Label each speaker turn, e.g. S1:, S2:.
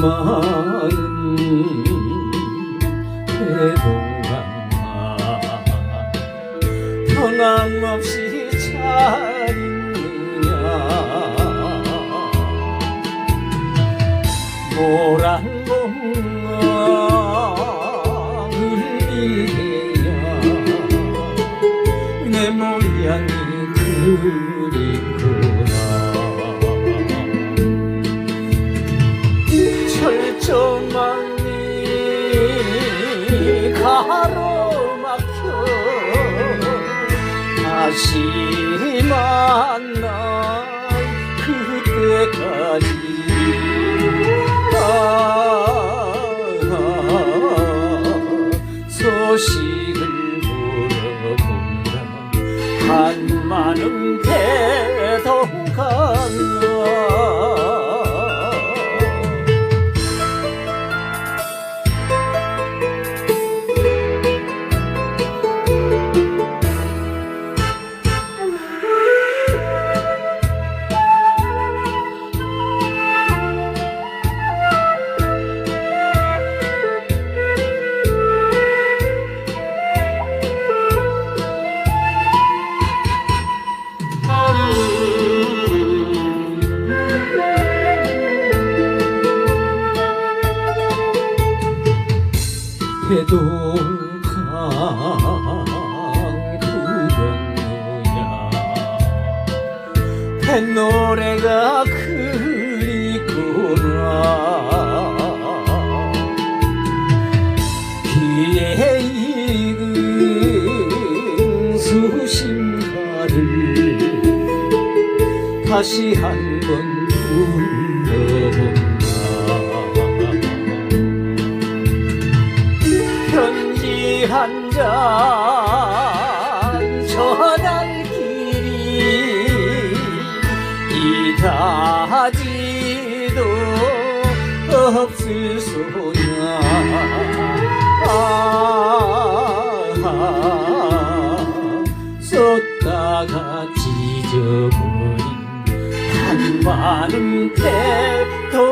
S1: 마음 해동강아 평안 없이 잘 있느냐 노란 몽망을 빌리냐 내 모양이 그리고 나 철조망이 가로막혀 다시 만난 그때까지 아, 소식을 물어본다 한마는 대동강 아 대동강 구경로야 뱃노래가 그리구나. 비에 익은 수심가를 다시 한번 불 한장 전할 길이 이다지도 없을 소냐. 아, 썼다가 찢어버린 한 많은 대동강이야